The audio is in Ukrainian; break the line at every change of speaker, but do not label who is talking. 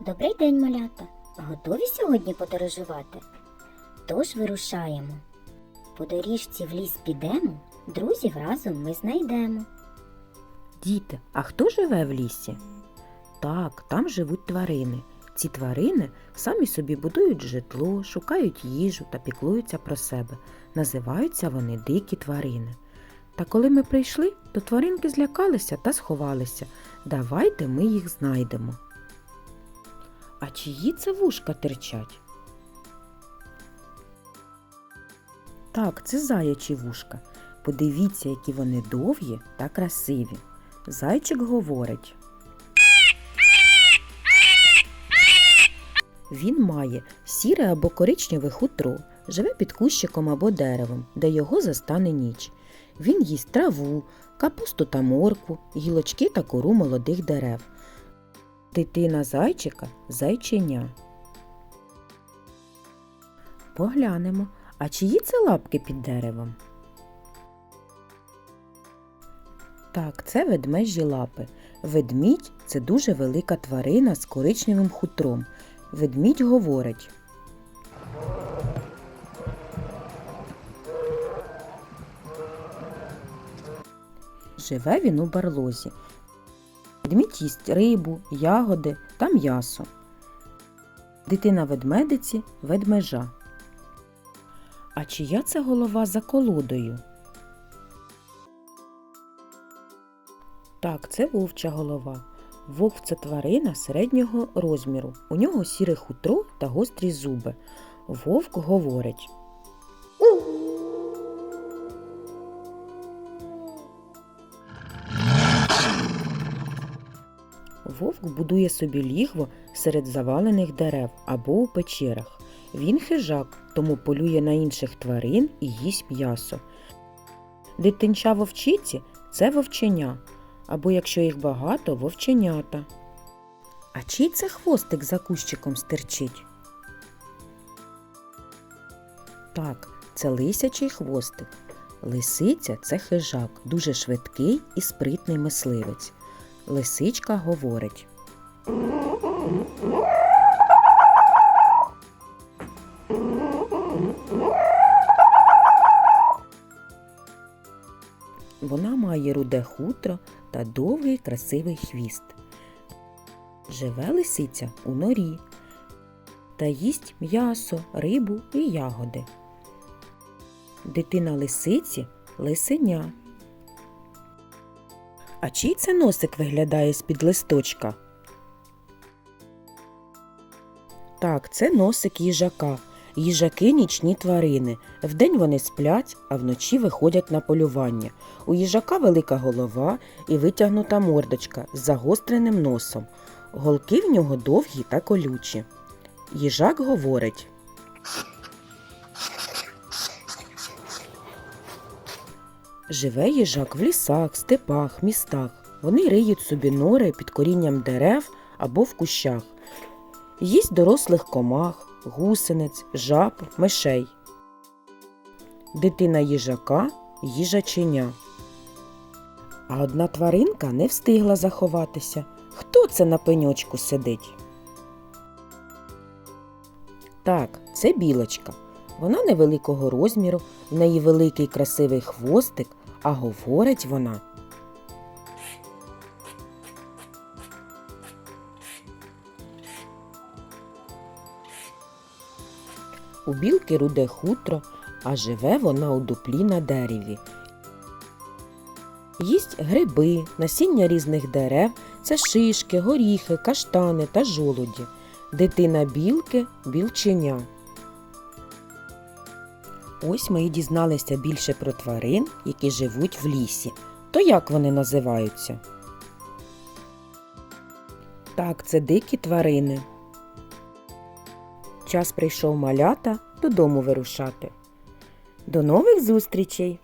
Добрий день, малята! Готові сьогодні подорожувати? Тож вирушаємо. По доріжці в ліс підемо, друзів разом ми знайдемо.
Діти, а хто живе в лісі? Так, там живуть тварини. Ці тварини самі собі будують житло, шукають їжу та піклуються про себе. Називаються вони дикі тварини. Та коли ми прийшли, то тваринки злякалися та сховалися. Давайте ми їх знайдемо. А чиї це вушка терчать? Так, це заячі вушка. Подивіться, які вони довгі та красиві. Зайчик говорить. Він має сіре або коричневе хутро, живе під кущиком або деревом, де його застане ніч. Він їсть траву, капусту та моркву, гілочки та кору молодих дерев. Дитина зайчика зайченя. Поглянемо, а чиї це лапки під деревом? Так, це ведмежі лапи. Ведмідь це дуже велика тварина з коричневим хутром. Ведмідь говорить. Живе він у барлозі. Їсть рибу, ягоди та м'ясо. Дитина ведмедиці ведмежа. А чия це голова за колодою? Так, це вовча голова. Вовк це тварина середнього розміру. У нього сіре хутро та гострі зуби. Вовк говорить. Вовк будує собі лігво серед завалених дерев або у печерах. Він хижак, тому полює на інших тварин і їсть м'ясо. Дитинча вовчиці це вовченя, або якщо їх багато, вовченята. А чий це хвостик за кущиком стирчить? Так, це лисячий хвостик. Лисиця це хижак, дуже швидкий і спритний мисливець. Лисичка говорить. Вона має руде хутро та довгий красивий хвіст. Живе лисиця у норі та їсть м'ясо, рибу і ягоди. Дитина лисиці лисеня. А чий це носик виглядає з-під листочка? Так, це носик їжака. Їжаки нічні тварини. Вдень вони сплять, а вночі виходять на полювання. У їжака велика голова і витягнута мордочка з загостреним носом. Голки в нього довгі та колючі. Їжак говорить. Живе їжак в лісах, степах, містах. Вони риють собі нори під корінням дерев або в кущах. Їсть дорослих комах, гусениць, жаб, мишей. Дитина їжака їжаченя. А одна тваринка не встигла заховатися. Хто це на пеньочку сидить? Так, це білочка. Вона невеликого розміру, в неї великий красивий хвостик, а говорить вона. У білки руде хутро, а живе вона у дуплі на дереві. Їсть гриби, насіння різних дерев, це шишки, горіхи, каштани та жолуді. Дитина білки білченя. Ось ми і дізналися більше про тварин, які живуть в лісі. То як вони називаються? Так, це дикі тварини. Час прийшов малята додому вирушати. До нових зустрічей!